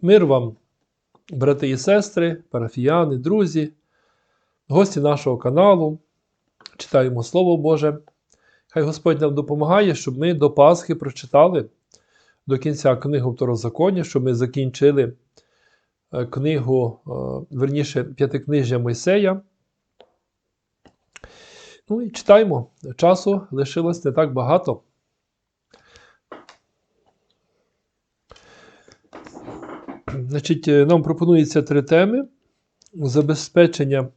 Мир вам, брати і сестри, парафіяни, друзі, гості нашого каналу. Читаємо Слово Боже. Хай Господь нам допомагає, щоб ми до Пасхи прочитали до кінця книгу Второзаконня, щоб ми закінчили е, книгу, е, верніше, п'ятикнижжя Мойсея. Ну і читаємо. Часу лишилось не так багато. Значить, е, нам пропонується три теми: забезпечення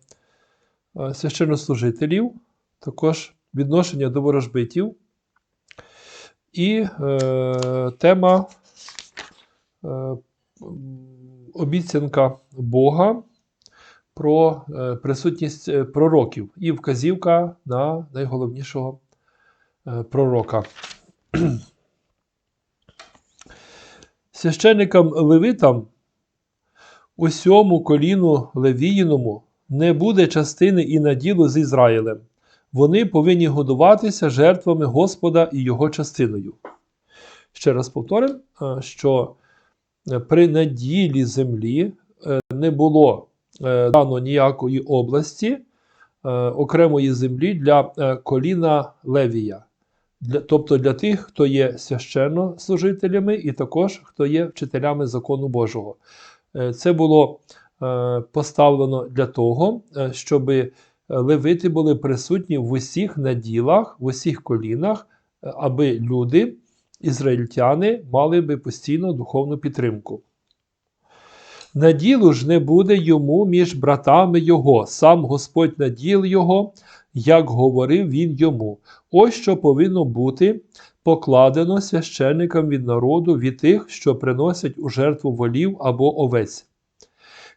е, священнослужителів, також відношення до ворожбитів. І е, тема е, обіцянка Бога про е, присутність пророків і вказівка на найголовнішого пророка. Священникам левитам усьому коліну левіїному не буде частини і наділу з Ізраїлем. Вони повинні годуватися жертвами Господа і його частиною. Ще раз повторимо, е, що при наділі землі е, не було е, дано ніякої області окремої землі для коліна Левія, тобто для тих, хто є священнослужителями, і також хто є вчителями закону Божого. Е, Це було е, поставлено для того, е, щоб левити були присутні в усіх наділах, в усіх колінах, аби люди, ізраїльтяни, мали би постійно духовну підтримку. Наділу ж не буде йому між братами його, сам Господь наділ його, як говорив він йому. Ось що повинно бути покладено священникам від народу від тих, що приносять у жертву волів або овець.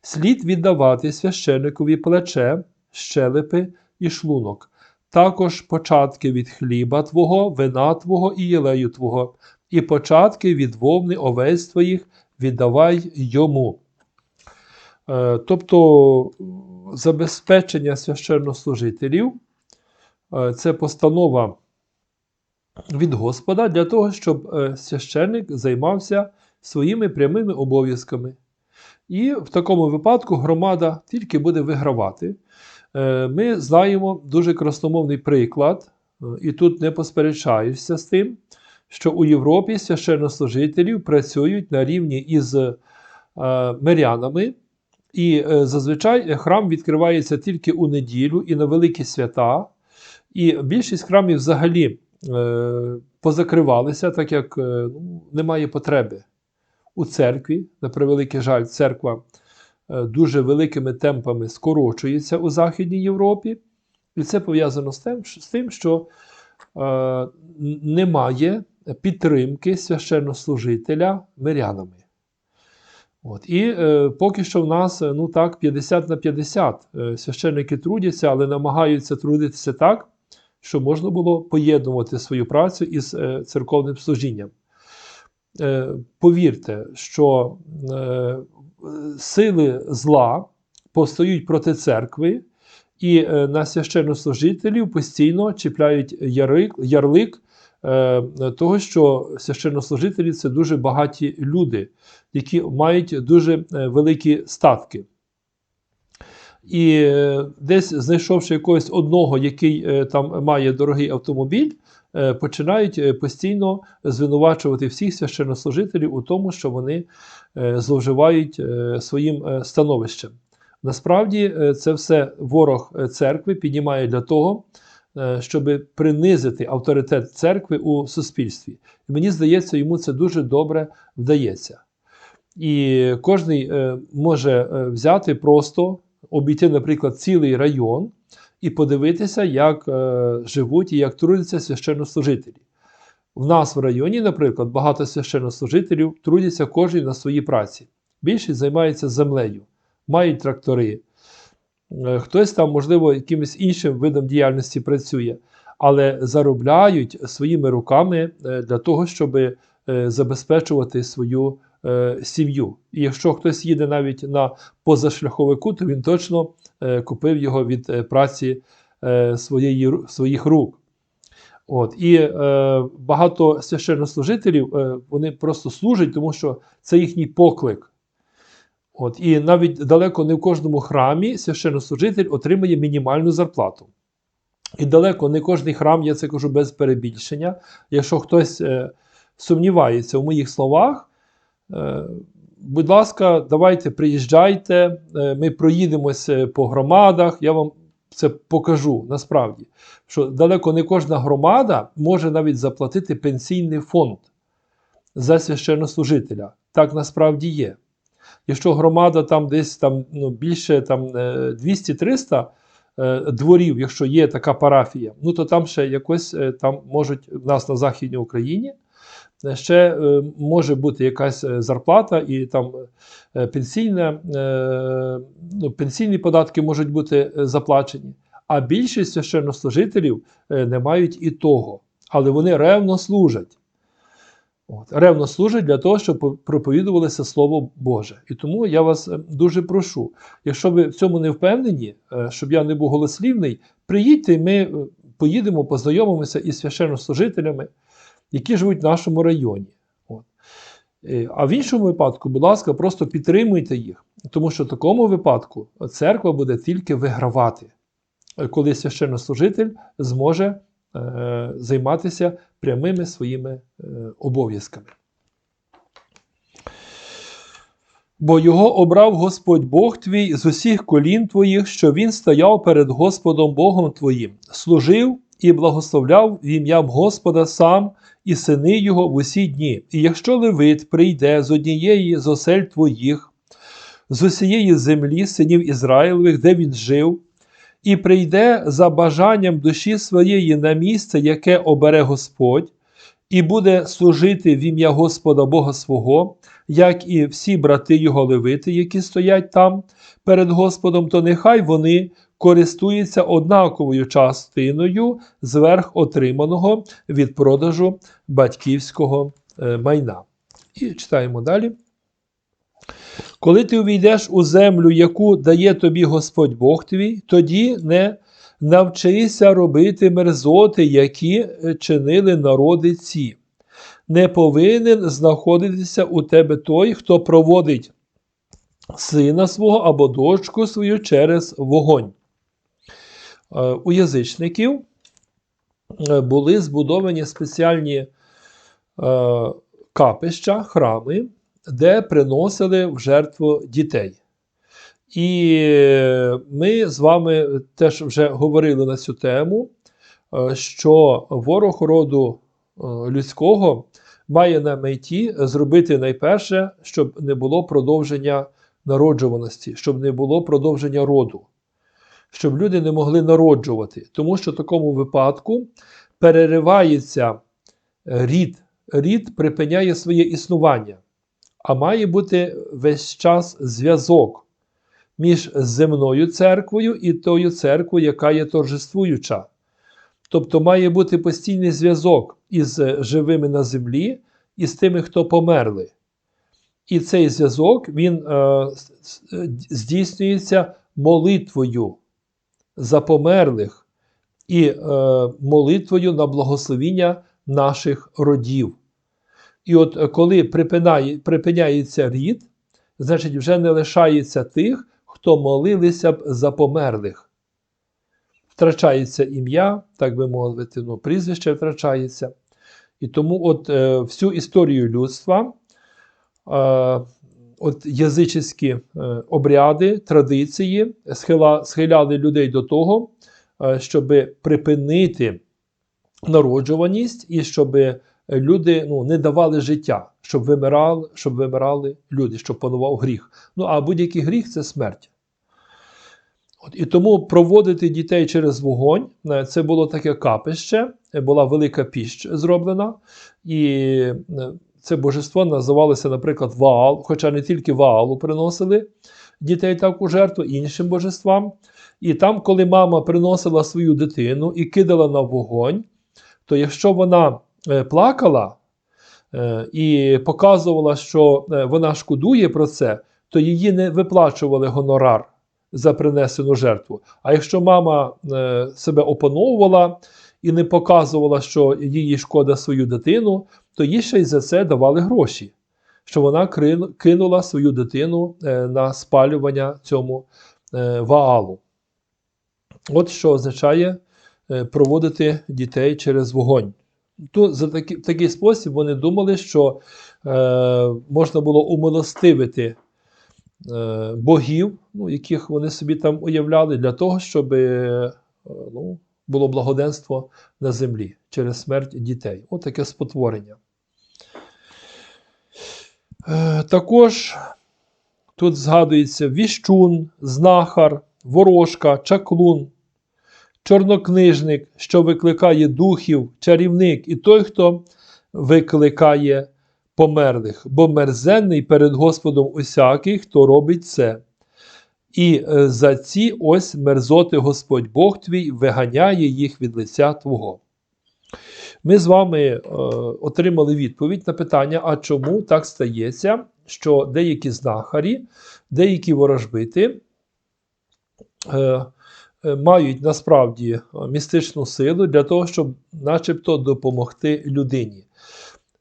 Слід віддавати священникові плече, щелепи і шлунок, також початки від хліба твого, вина твого і єлею твого, і початки від вовни овець твоїх віддавай йому. Е, Тобто забезпечення священнослужителів е, це постанова від Господа для того, щоб е, священник займався своїми прямими обов'язками. І в такому випадку громада тільки буде вигравати. Е, Ми знаємо дуже красномовний приклад, е, і тут не посперечаюся з тим, що у Європі священнослужителів працюють на рівні із мирянами, і зазвичай храм відкривається тільки у неділю і на великі свята. І більшість храмів взагалі позакривалися, так як е, ну, немає потреби у церкві. На превеликий жаль, церква е, дуже великими темпами скорочується у Західній Європі. І це пов'язано з тим, що е, немає підтримки священнослужителя мирянами. От. І е, поки що в нас е, ну так, 50 на 50 е, священники трудяться, але намагаються трудитися так, щоб можна було поєднувати свою працю із е, церковним служінням. Е, повірте, що е, сили зла повстають проти церкви, і на священнослужителів постійно чіпляють ярлик того, що священнослужителі це дуже багаті люди, які мають дуже великі статки. І е, десь знайшовши якогось одного, який е, там має дорогий автомобіль, е, починають постійно звинувачувати всіх священнослужителів у тому, що вони зловживають своїм становищем. Насправді, це все ворог церкви піднімає для того, щоб принизити авторитет церкви у суспільстві. І мені здається, йому це дуже добре вдається. І кожен може взяти просто, обійти, наприклад, цілий район і подивитися, як е, живуть і як трудяться священнослужителі. В нас в районі, наприклад, багато священнослужителів трудяться кожен на своїй праці. Більшість займається землею, мають трактори. Е, Хтось там, можливо, якимось іншим видом діяльності працює, але заробляють своїми руками е, для того, щоб е, забезпечувати свою е, сім'ю. І якщо хтось їде навіть на позашляховику, то він точно е, купив його від е, праці своєї, своїх рук. От. І багато священнослужителів вони просто служать, тому що це їхній поклик. От, і навіть далеко не в кожному храмі священнослужитель отримує мінімальну зарплату. І далеко не кожний храм, я це кажу без перебільшення. Якщо хтось е, сумнівається в моїх словах, будь ласка, давайте приїжджайте, е, ми проїдемося по громадах, я вам це покажу насправді, що далеко не кожна громада може навіть заплатити пенсійний фонд за священнослужителя. Так насправді є. Якщо громада там десь там, ну, більше там, е, 200-300 е, дворів, якщо є така парафія, ну то там ще якось е, там можуть в нас на Західній Україні е, ще е, може бути якась е, зарплата і там е, пенсійна, е, ну, пенсійні податки можуть бути е, заплачені. А більшість священнослужителів е, не мають і того, але вони ревно служать. От, ревно служать для того, щоб проповідувалося Слово Боже. І тому я вас е, дуже прошу, якщо ви в цьому не впевнені, е, щоб я не був голослівний, приїдьте, і ми е, поїдемо, познайомимося із священнослужителями, які живуть в нашому районі. От. Е, А в іншому випадку, будь ласка, просто підтримуйте їх, тому що в такому випадку церква буде тільки вигравати, е, коли священнослужитель зможе е, займатися прямими своїми е, обов'язками. Бо його обрав Господь Бог твій з усіх колін твоїх, що він стояв перед Господом Богом твоїм, служив і благословляв в ім'я Господа сам і сини його в усі дні. І якщо Левит прийде з однієї з осель твоїх, з усієї землі синів Ізраїлевих, де він жив, і прийде за бажанням душі своєї на місце, яке обере Господь, і буде служити в ім'я Господа Бога свого, як і всі брати його левити, які стоять там перед Господом, то нехай вони користуються однаковою частиною зверх отриманого від продажу батьківського е, майна. І читаємо далі. Коли ти увійдеш у землю, яку дає тобі Господь Бог твій, тоді не навчися робити мерзоти, які е, чинили народи ці. Не повинен знаходитися у тебе той, хто проводить сина свого або дочку свою через вогонь. Е, У язичників е, були збудовані спеціальні е, капища, храми, де приносили в жертву дітей. І ми з вами теж вже говорили на цю тему, що ворог роду людського має на меті зробити найперше, щоб не було продовження народжуваності, щоб не було продовження роду, щоб люди не могли народжувати. Тому що в такому випадку переривається рід, рід припиняє своє існування, а має бути весь час зв'язок між земною церквою і тою церквою, яка є торжествуюча. Тобто має бути постійний зв'язок із живими на землі і з тими, хто померли. І цей зв'язок він е, здійснюється молитвою за померлих і е, молитвою на благословіння наших родів. І от е, коли припинає, припиняється рід, значить вже не лишається тих, хто молилися б за померлих. Втрачається ім'я, так би мовити, ну, прізвище втрачається. І тому от е, всю історію людства, е, от язичні е, обряди, традиції схиляли людей до того, е, щоб припинити народжуваність і щоб люди ну, не давали життя, щоб вимирали, щоб вимирали люди, щоб панував гріх. Ну а будь-який гріх це смерть. От, і тому проводити дітей через вогонь е, це було таке капище, була велика піщ зроблена, і це божество називалося, наприклад, Ваал, хоча не тільки Ваалу приносили дітей так у жертву іншим божествам. І там, коли мама приносила свою дитину і кидала на вогонь, то якщо вона е, плакала е, і показувала, що е, вона шкодує про це, то її не виплачували гонорар за принесену жертву. А якщо мама себе опановувала і не показувала, що їй шкода свою дитину, то їй ще й за це давали гроші. що вона кинула свою дитину е, на спалювання цьому е, ваалу. От що означає е, проводити дітей через вогонь. Ту, за такі, в такий спосіб вони думали, що е, можна було умилостивити е, богів, ну, яких вони собі там уявляли, для того, щоб е, ну, було благоденство на землі через смерть дітей. От спотворення. Е, також тут згадується віщун, знахар, ворожка, чаклун, чорнокнижник, що викликає духів, чарівник і той, хто викликає померлих, бо мерзенний перед Господом усякий, хто робить це. І е, за ці ось мерзоти Господь Бог твій виганяє їх від лиця Твого. Ми з вами е, отримали відповідь на питання, а чому так стається, що деякі знахарі, деякі ворожбити е, е, мають насправді е, містичну силу для того, щоб начебто допомогти людині.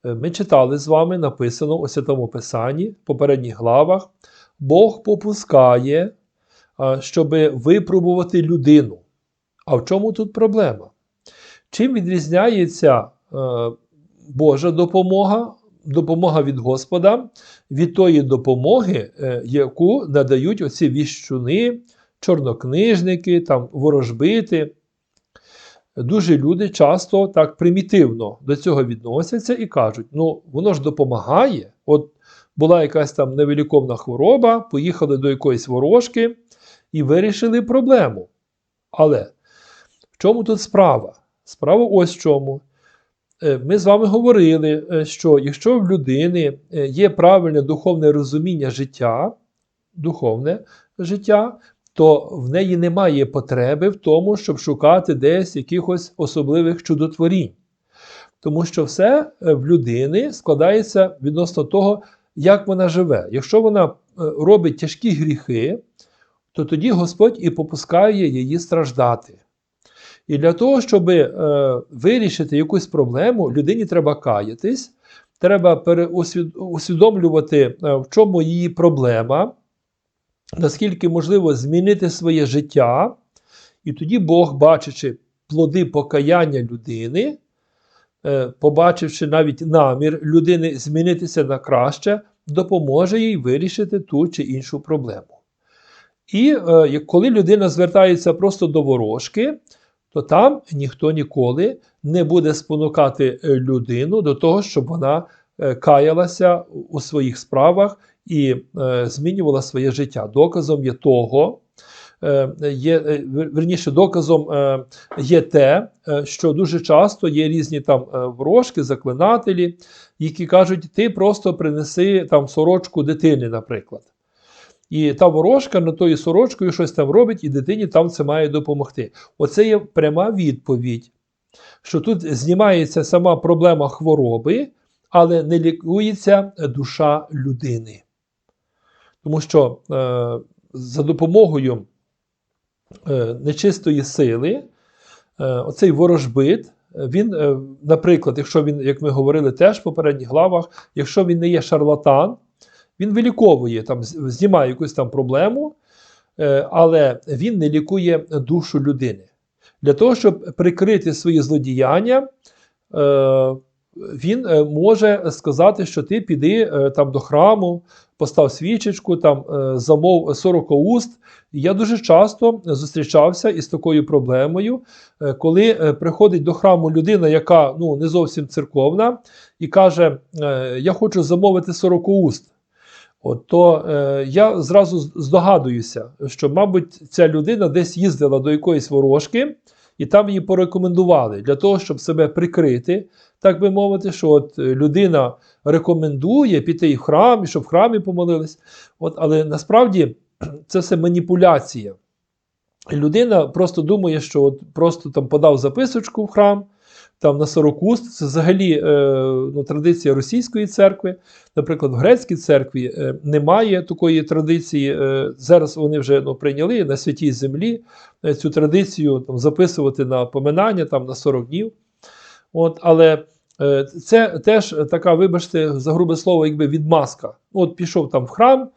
Ми читали з вами, написано у Святому Писанні, в попередніх главах, Бог попускає, щоб випробувати людину. А в чому тут проблема? Чим відрізняється е, Божа допомога, допомога від Господа від тої допомоги, е, яку надають оці віщуни, чорнокнижники, там, ворожбити? Дуже люди часто так примітивно до цього відносяться і кажуть: ну, воно ж допомагає. От була якась там невеликовна хвороба, поїхали до якоїсь ворожки і вирішили проблему. Але в чому тут справа? Справа ось в чому. Е, Ми з вами говорили, е, що якщо в людини е, є правильне духовне розуміння життя, духовне життя, то в неї немає потреби в тому, щоб шукати десь якихось особливих чудотворінь. Тому що все в людини складається відносно того, як вона живе. Якщо вона робить тяжкі гріхи, то тоді Господь і попускає її страждати. І для того, щоб е, вирішити якусь проблему, людині треба каятись, треба усвідомлювати, е, в чому її проблема, наскільки можливо змінити своє життя, і тоді Бог, бачачи плоди покаяння людини, е, побачивши навіть намір людини змінитися на краще, допоможе їй вирішити ту чи іншу проблему. І е, коли людина звертається просто до ворожки, то там ніхто ніколи не буде спонукати е, людину до того, щоб вона е, каялася у своїх справах і е, змінювала своє життя. Доказом є того, е, є, верніше, доказом є те, що дуже часто є різні там ворожки, заклинателі, які кажуть, ти просто принеси там сорочку дитини, наприклад. І та ворожка над тою сорочкою щось там робить, і дитині там це має допомогти. Оце є пряма відповідь, що тут знімається сама проблема хвороби, але не лікується душа людини. Тому що е, за допомогою е, нечистої сили, е, оцей ворожбит, він, е, наприклад, якщо він, як ми говорили теж в попередніх главах, якщо він не є шарлатан, він виліковує, там, знімає якусь там проблему, е, але він не лікує душу людини. Для того, щоб прикрити свої злодіяння, е, він е, може сказати, що ти піди там до храму, постав свічечку, там замов 40 уст. Я дуже часто зустрічався із такою проблемою, коли приходить до храму людина, яка ну, не зовсім церковна, і каже: Я хочу замовити 40 уст. От, то е, я зразу здогадуюся, що, мабуть, ця людина десь їздила до якоїсь ворожки, і там її порекомендували для того, щоб себе прикрити, так би мовити, що от е, людина рекомендує піти і в храм, і щоб в храмі помолились. От, але насправді це все маніпуляція. Людина просто думає, що от просто там подав записочку в храм, там на 40 уст. Це взагалі е, ну, традиція російської церкви. Наприклад, в грецькій церкві е, немає такої традиції. Е, зараз вони вже ну, прийняли на святій землі цю традицію там, записувати на поминання там, на 40 днів. От, але Це теж така, вибачте, за грубе слово, якби відмазка. От пішов там в храм,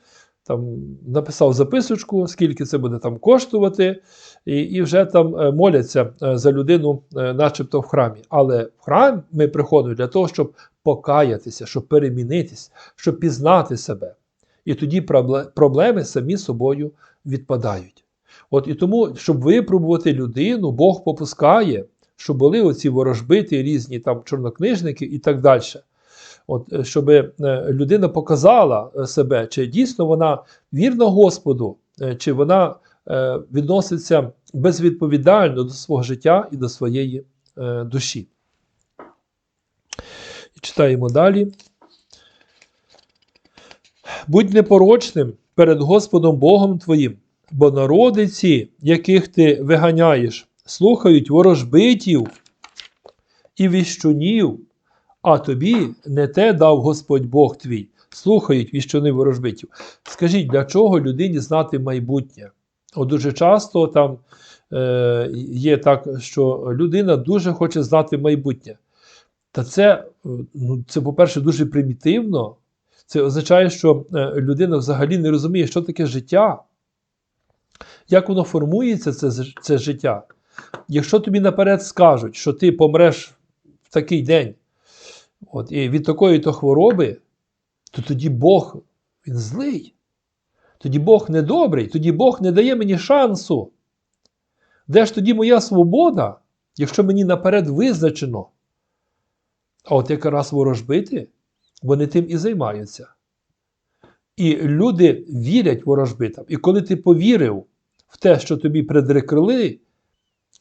там написав записочку, скільки це буде там коштувати, і і вже там е, моляться е, за людину, е, начебто в храмі. Але в храм ми приходимо для того, щоб покаятися, щоб перемінитись, щоб пізнати себе. І тоді проблеми самі собою відпадають. От І тому, щоб випробувати людину, Бог попускає, щоб були оці ворожбити, різні там чорнокнижники і так далі. От, Щоб людина показала себе, чи дійсно вона вірна Господу, чи вона відноситься безвідповідально до свого життя і до своєї душі. Читаємо далі. Будь непорочним перед Господом Богом твоїм, бо народи ці, яких ти виганяєш, слухають ворожбитів і віщунів, а тобі не те дав Господь Бог твій. Слухають віщуни ворожбитів. Скажіть, для чого людині знати майбутнє? От Дуже часто там е, є так, що людина дуже хоче знати майбутнє. Та це, ну, це по-перше, дуже примітивно. Це означає, що е, людина взагалі не розуміє, що таке життя, як воно формується, це, це життя. Якщо тобі наперед скажуть, що ти помреш в такий день, от, і від такої то хвороби, то тоді Бог він злий. Тоді Бог недобрий, тоді Бог не дає мені шансу. Де ж тоді моя свобода, якщо мені наперед визначено? А от якраз ворожбити, вони тим і займаються. І люди вірять ворожбитам. І коли ти повірив в те, що тобі предрекли,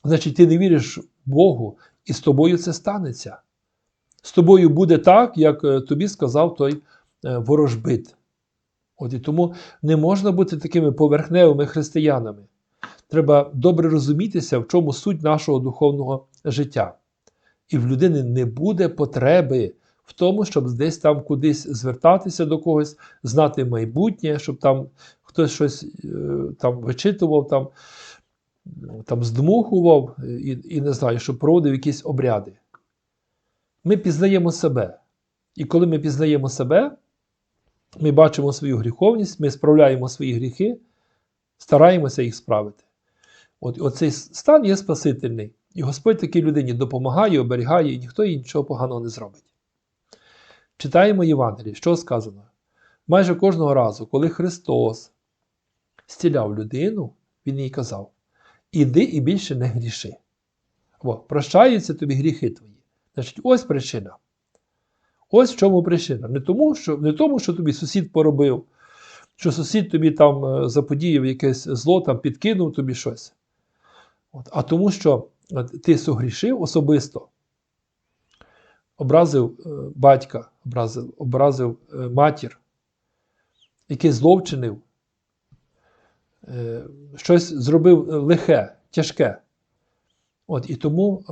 значить ти не віриш Богу, і з тобою це станеться. З тобою буде так, як е, тобі сказав той е, ворожбит. От І тому не можна бути такими поверхневими християнами. Треба добре розумітися, в чому суть нашого духовного життя. І в людини не буде потреби в тому, щоб десь там кудись звертатися до когось, знати майбутнє, щоб там хтось щось е, там вичитував, там там здмухував і, і не знаю, щоб проводив якісь обряди. Ми пізнаємо себе. І коли ми пізнаємо себе, ми бачимо свою гріховність, ми справляємо свої гріхи, стараємося їх справити. От Оцей стан є Спасительний. І Господь такій людині допомагає, оберігає, і ніхто їй нічого поганого не зробить. Читаємо Євангеліє, що сказано? Майже кожного разу, коли Христос стіляв людину, Він їй казав: Іди і більше не гріши. Або прощаються тобі гріхи твої. Значить, ось причина. Ось в чому причина. Не тому, що не тому, що тобі сусід поробив, що сусід тобі там е, заподіяв якесь зло, там підкинув тобі щось. От, А тому, що ти согрішив особисто, образив е, батька, образив образив е, матір, який зловчинив, щось зробив лихе, тяжке. От, І тому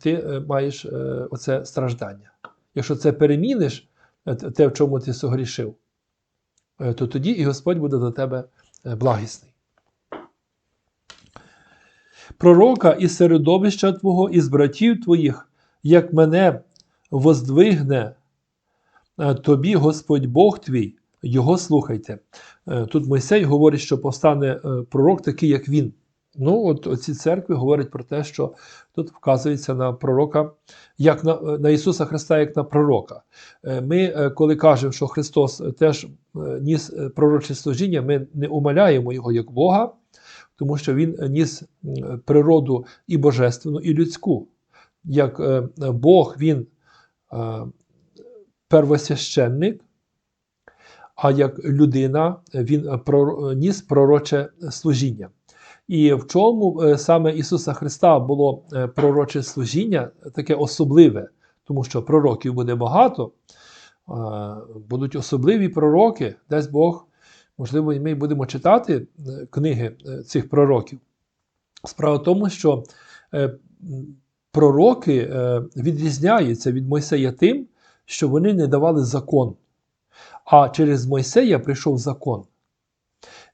ти маєш оце страждання. Якщо це переміниш, е, те, в чому ти согрішив, е, то тоді і Господь буде до тебе е, благісний. Пророка із середовища Твого, із братів Твоїх, як мене воздвигне тобі Господь Бог твій, його слухайте. Тут Мойсей говорить, що постане пророк такий, як він. Ну, от ці церкви говорять про те, що тут вказується на пророка, як на на Ісуса Христа, як на пророка. Е, ми, е, коли кажемо, що Христос теж е, ніс пророче служіння, ми не умаляємо Його як Бога, тому що Він ніс природу і божественну, і людську. Як Бог, Він первосвященник, а як людина, Він ніс пророче служіння. І в чому е, саме Ісуса Христа було е, пророче служіння, таке особливе, тому що пророків буде багато, будуть особливі пророки, дасть Бог, можливо, ми будемо читати е, книги цих пророків. Справа в тому, що пророки відрізняються від Мойсея тим, що вони не давали закон. А через Мойсея прийшов закон.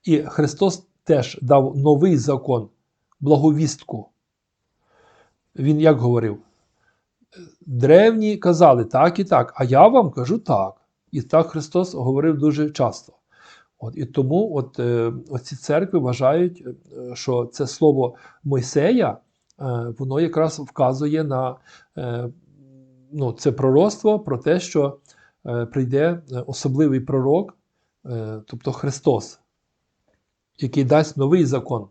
І Христос теж дав новий закон, благовістку. Він як говорив? древні казали так і так, а я вам кажу так. І так Христос говорив дуже часто. От, і тому от, е, оці церкви вважають, е, що це слово Мойсея, е, воно якраз вказує на ну, це пророцтво про те, що прийде особливий пророк, тобто Христос, який дасть новий закон.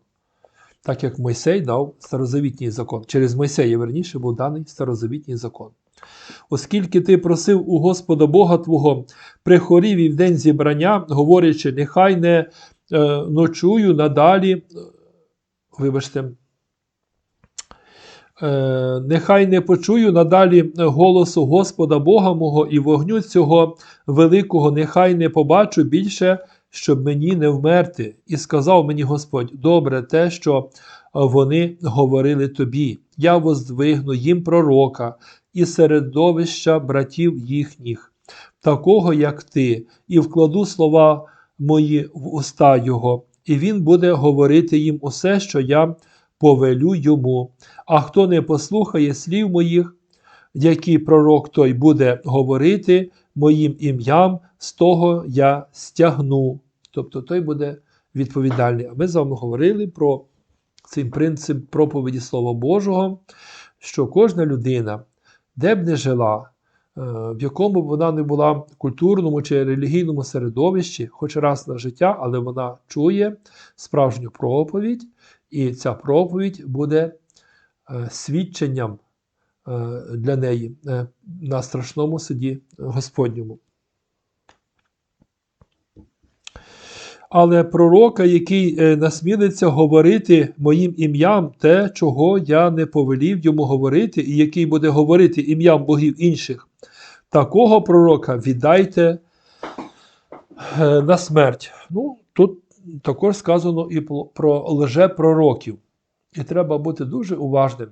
Так як Мойсей дав старозавітній закон. Через Мойсея, верніше, був даний старозавітній закон. Оскільки ти просив у Господа Бога Твого при хорі і в день зібрання, говорячи, нехай не е, ночую надалі, е, вибачте, е, нехай не почую надалі голосу Господа Бога мого і вогню цього великого, нехай не побачу більше, щоб мені не вмерти. І сказав мені Господь, добре те, що вони говорили тобі. Я воздвигну їм пророка і середовища братів їхніх, такого, як ти, і вкладу слова мої в уста його, і він буде говорити їм усе, що я повелю йому. А хто не послухає слів моїх, які пророк той буде говорити моїм ім'ям, з того я стягну. Тобто той буде відповідальний. А ми з вами говорили про цей принцип проповіді Слова Божого, що кожна людина, де б не жила, е, в якому б вона не була культурному чи релігійному середовищі, хоч раз на життя, але вона чує справжню проповідь, і ця проповідь буде е, свідченням е, для неї на страшному суді Господньому. Але пророка, який е, насмілиться говорити моїм ім'ям те, чого я не повелів йому говорити, і який буде говорити ім'ям богів інших, такого пророка віддайте е, на смерть. Ну, Тут також сказано і про лжепророків. І треба бути дуже уважним.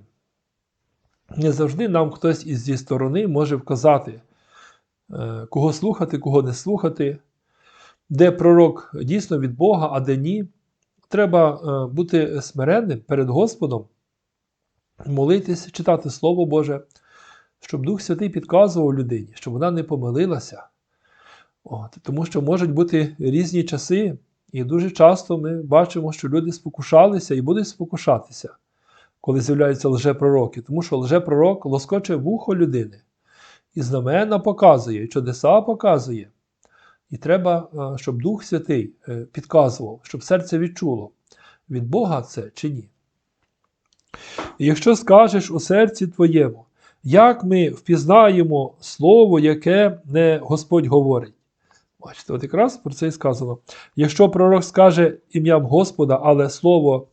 Не завжди нам хтось із зі сторони може вказати, е, кого слухати, кого не слухати де пророк дійсно від Бога, а де ні. Треба е, бути смиренним перед Господом, молитись, читати Слово Боже, щоб Дух Святий підказував людині, щоб вона не помилилася. От, Тому що можуть бути різні часи, і дуже часто ми бачимо, що люди спокушалися і будуть спокушатися, коли з'являються лжепророки. Тому що лжепророк лоскоче вухо людини і знамена показує, і чудеса показує. І треба, е, щоб Дух Святий е, підказував, щоб серце відчуло, від Бога це чи ні. І якщо скажеш у серці твоєму, як ми впізнаємо слово, яке не Господь говорить. Бачите, от якраз про це і сказано. Якщо пророк скаже ім'ям Господа, але слово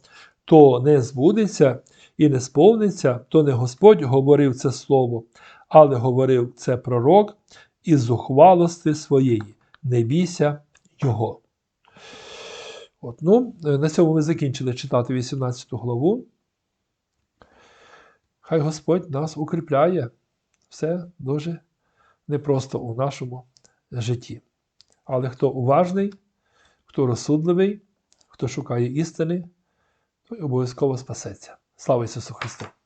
то не збудеться і не сповниться, то не Господь говорив це слово, але говорив це пророк із зухвалости своєї не бійся його. От, ну, На цьому ми закінчили читати 18 главу. Хай Господь нас укріпляє. Все дуже непросто у нашому житті. Але хто уважний, хто розсудливий, хто шукає істини, той обов'язково спасеться. Слава Ісусу Христу!